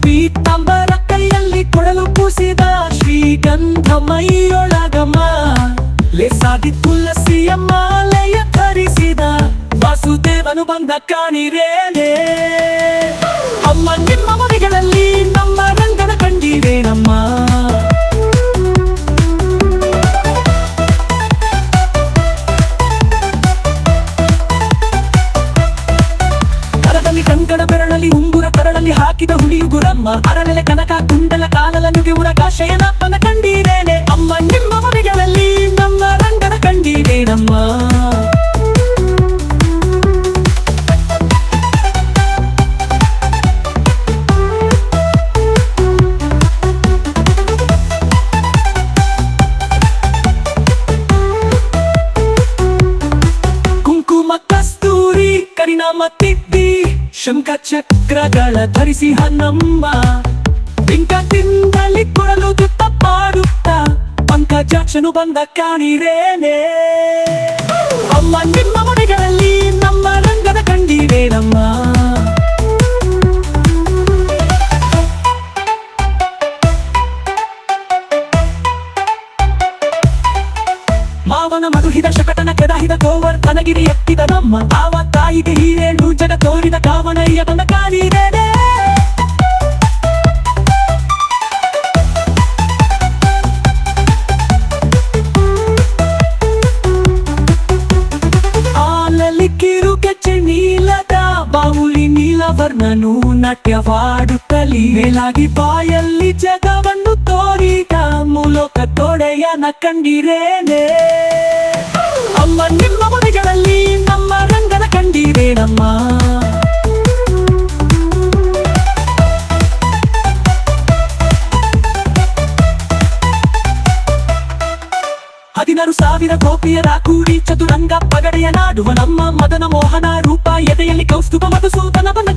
ಪೀತಾಂಬರ ಕೈಯಲ್ಲಿ ಕೊಡಲು ಕೂಸಿದ ಶ್ರೀಗಂಧ ಮೈಯೊಳಗಮ್ಮ ಲೆಸಾದಿ ತುಳಸಿಯ ಮಾಲೆಯ ಧರಿಸಿದ ವಾಸುದೇವನು ಬಂದ ಕಾಣಿರೇನೆ. ಕರಳಲ್ಲಿ ಹಾಕಿದ ಹುಲಿಯು ಗುರಮ್ಮ, ಅರಳೆಲೆ ಕನಕ, ಕುಂಡಲ ಕಾಲಲ ನುಡಿಯುರ ಶಯನಪ್ಪನ ಕಂಡೀರೇನೆ. ಅಮ್ಮ, ನಿಮ್ಮ ಮನೆಗಳಲ್ಲಿ ನಮ್ಮ ರಂಗನ ಕಂಡೀರೇನಮ್ಮ? ಕುಂಕುಮ ಕಸ್ತೂರಿ ಕರಿನಾಮ ತಿದ್ದಿ. ಶಂಖ ಚಕ್ರಗಳ ಧರಿಸಿ ಹನ್ನಮ್ಮ ಬಿಂಕದಿಂದಲಿ ಕೊಡಲು ತುತ್ತ ಪಾಡುತ್ತ ಪಂಕಜಾಕ್ಷನು ಬಂದ ಕಾಣಿರೇನೆ ಅಮ್ಮ, ನಿಮ್ಮ ಮನೆಗಳಲ್ಲಿ ನಮ್ಮ ರಂಗದ ಕಂಡಿರೇನಮ್ಮ ಮಾವನ ಮಧುಹಿದ ಶಕಟನ ಕೆದಾಹಿದ ಗೋವರ್ಧನಗಿರಿ ಎತ್ತಿದ ನಮ್ಮ ಆವ ತಾಯಿಗೆ ಹೀರೇಳು ಜಗ ತೋರಿದ ಕಾವನಯ್ಯ ಬಂದ ಕಾಲಿದೆ ನೀಲದ ನೀಲವರ್ಣನು ನಟ್ಯವಾಡುತ್ತಲಿ. ಮೇಲಾಗಿ ಬಾಯಲ್ಲಿ ಜಗವನ್ನು ತೋರಿದ ಮೂಲಕ ತೊಡೆಯನ ಕಂಡಿರೇನೆ. ಅಮ್ಮ ನಿಮ್ಮ ಮನೆಗಳಲ್ಲಿ ನಮ್ಮ ರಂಗನ ಕಂಡಿರೇನಮ್ಮ ಹದಿನಾರು ಸಾವಿರ ಗೋಪಿಯರ ಕೂಡಿ ಚತುರಂಗ ಪಗಡೆಯ ನಾಡುವ ನಮ್ಮ ಮದನ ಮೋಹನ ರೂಪ ಎದೆಯಲ್ಲಿ ಕೌಸ್ತುಭ ಸೂತನ ಬಂದ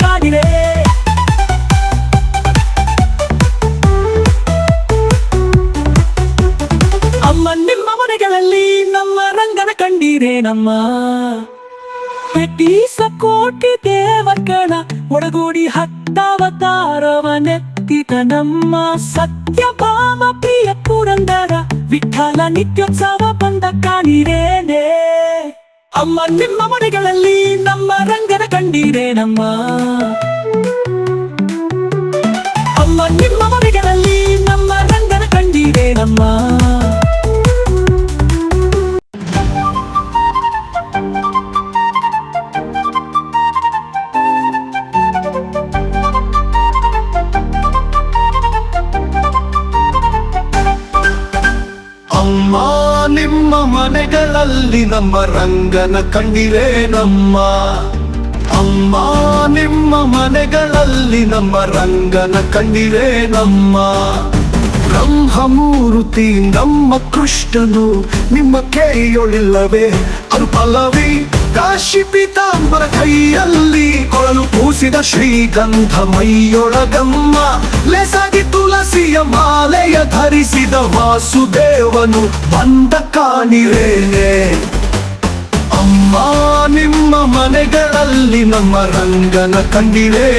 ಕಂಡೀರೆ ನಮ್ಮ ಪೆಟ್ಟೀಸ ಕೋಟಿ ದೇವಕಣ ಒಡಗೂಡಿ ಹತ್ತಾವತಾರವನೆತ್ತಿದ ನಮ್ಮ ಸತ್ಯಭಾಮ ಪ್ರಿಯ ಪುರಂದರ ವಿಠಲ ನಿತ್ಯೋತ್ಸವ ಬಂದ ಕಾಣಿರೇನೆ ಅಮ್ಮ ನಿಮ್ಮ ಮನೆಗಳಲ್ಲಿ ನಮ್ಮ ರಂಗನ ಕಂಡೀರೆ ನಮ್ಮ ಅಮ್ಮ ನಿಮ್ಮ ಮನೆಗಳಲ್ಲಿ ನಮ್ಮ ರಂಗನ ಕಂಡೀರೆ ಮನೆಗಳಲ್ಲಿ ನಮ್ಮ ರಂಗನ ಕಂಡಿರೇ ನಮ್ಮ ಅಮ್ಮ, ನಿಮ್ಮ ಮನೆಗಳಲ್ಲಿ ನಮ್ಮ ರಂಗನ ಕಂಡಿರೇ ನಮ್ಮ ಬ್ರಹ್ಮಮೂರ್ತಿ ನಮ್ಮ ಕೃಷ್ಣನು, ನಿಮ್ಮ ಕೈಯೊಳಿಲ್ಲವೇ ಅದು ಪಲ್ಲವಿ ಕಾಶಿ ಪೀತಾಂಬರ ಕೈಯಲ್ಲಿ ಕೊಳಲು ಕೂಸಿದ ಶ್ರೀಗಂಧ ಮೈಯೊಳಗಮ್ಮ ಲೇಸಾಗಿ ತುಳಸಿಯ ಮಾಲೆಯ ಧರಿಸಿದ ವಾಸುದೇವನು ಬಂದ ಕಾಣಿರೇನೆ ಅಮ್ಮ ನಿಮ್ಮ ಮನೆಗಳಲ್ಲಿ ನಮ್ಮ ರಂಗನ ಕಂಡಿರೇ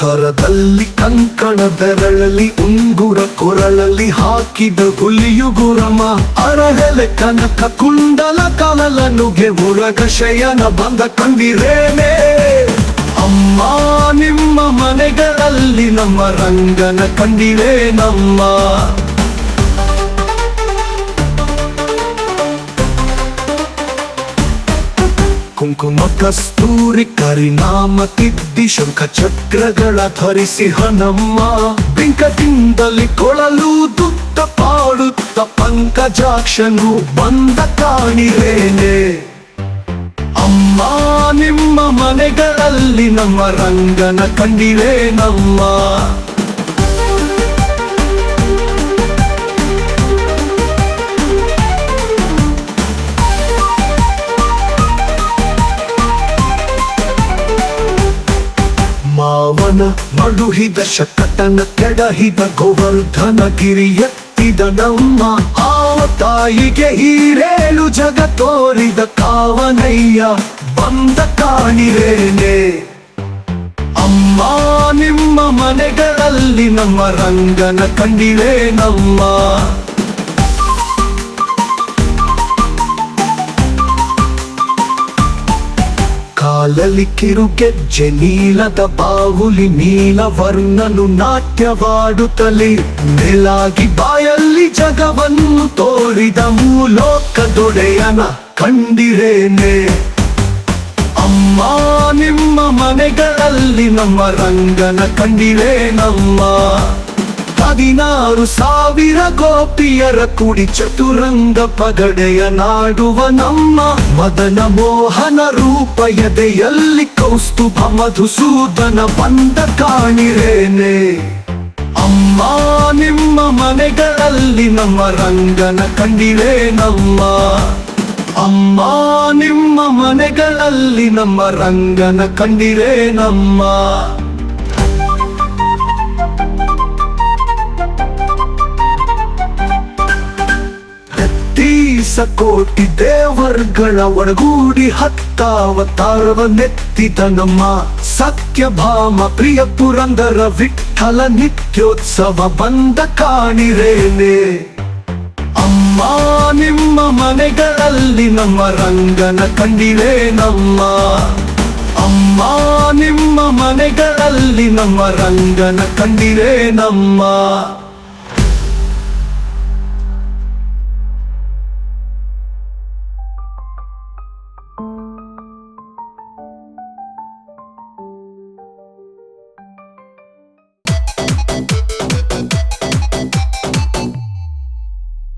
ಕರದಲ್ಲಿ ಕಂಕಣ ಬೆರಳಲ್ಲಿ ಉಂಗುರ ಕೊರಳಲ್ಲಿ ಹಾಕಿದ ಹುಲಿಯುಗುರಮ ಅರಹೆಲೆ ಕನಕ ಕುಂಡಲ ಕಲಲ ನುಗೆ ಮುರಗ ಶಯನ ಬಂದ ಕಂಡಿರೇನೆ ಅಮ್ಮ, ನಿಮ್ಮ ಮನೆಗಳಲ್ಲಿ ನಮ್ಮ ರಂಗನ ಕಂಡಿರೇ ಕುಂಕುಮ ಕಸ್ತೂರಿ ಕರಿನಾಮ ತಿದ್ದಿ ಶಂಖ ಚಕ್ರಗಳ ಧರಿಸಿ ಹನಮ್ಮ ಬಿಂಕದಿಂದಲಿ ಕೊಳಲು ದುತ್ತ ಪಾಡುತ್ತ ಪಂಕಜಾಕ್ಷನು ಬಂದ ಕಾಣಿರೇನೆ ಅಮ್ಮ, ನಿಮ್ಮ ಮನೆಗಳಲ್ಲಿ ನಮ್ಮ ರಂಗನ ಕಂಡಿರೇ ನಮ್ಮ ಮಳುಹಿದ ಶಕಟನ ಕೆಡಹಿದ ಗೋವರ್ಧನ ಗಿರಿಯತ್ತಿದ ನಮ್ಮ ಆವ ತಾಯಿಗೆ ಹೀರೇಳು ಜಗ ತೋರಿದ ಕಾವನಯ್ಯ ಬಂದ ಕಾಣಿರೇನೆ. ಅಮ್ಮ ನಿಮ್ಮ ಮನೆಗಳಲ್ಲಿ ನಮ್ಮ ರಂಗನ ಕಂಡಿರೇ ಕಾಲಲ್ಲಿ ಕಿರುಗೆಜ್ಜೆ ನೀಲದ ಬಾಹುಲಿ ನೀಲ ವರ್ಣನು ನಾಟ್ಯವಾಡುತ್ತಲೇ. ಮೇಲಾಗಿ ಬಾಯಲ್ಲಿ ಜಗವನ್ನು ತೋರಿದ ಮೂಲೋಕದೊಡೆಯನ ಕಂಡಿರೇನೆ. ಅಮ್ಮ, ನಿಮ್ಮ ಮನೆಗಳಲ್ಲಿ ನಮ್ಮ ರಂಗನ ಕಂಡಿರೇ ನಮ್ಮ ಹದಿನಾರು ಸಾವಿರ ಗೋಪಿಯರ ಕುಡಿ ಚತುರಂಗ ಪಗಡೆಯ ನಾಡುವ ನಮ್ಮ ಮದನ ಮೋಹನ ರೂಪ ಎದೆಯಲ್ಲಿ ಕೌಸ್ತುಭ ಮಧುಸೂದನ ಬಂದ ಕಾಣಿರೇನೆ ಅಮ್ಮ, ನಿಮ್ಮ ಮನೆಗಳಲ್ಲಿ ನಮ್ಮ ರಂಗನ ಕಂಡಿರೇನಮ್ಮ ಅಮ್ಮ, ನಿಮ್ಮ ಮನೆಗಳಲ್ಲಿ ನಮ್ಮ ರಂಗನ ಕಂಡಿರೇ ಕೋಟಿ ದೇವರ್ಗಳ ಒಳಗೂಡಿ ಹತ್ತಾವತಾರವ ನೆತ್ತಿದ ನಮ್ಮ ಸತ್ಯಭಾಮ ಪ್ರಿಯ ಪುರಂದರ ವಿಠಲ ನಿತ್ಯೋತ್ಸವ ಬಂದ ಕಾಣಿರೇನೆ. ಅಮ್ಮ, ನಿಮ್ಮ ಮನೆಗಳಲ್ಲಿ ನಮ್ಮ ರಂಗನ ಕಂಡಿರೇ ನಮ್ಮ. ಅಮ್ಮ, ನಿಮ್ಮ ಮನೆಗಳಲ್ಲಿ ನಮ್ಮ ರಂಗನ ಕಂಡಿರೇ ನಮ್ಮ.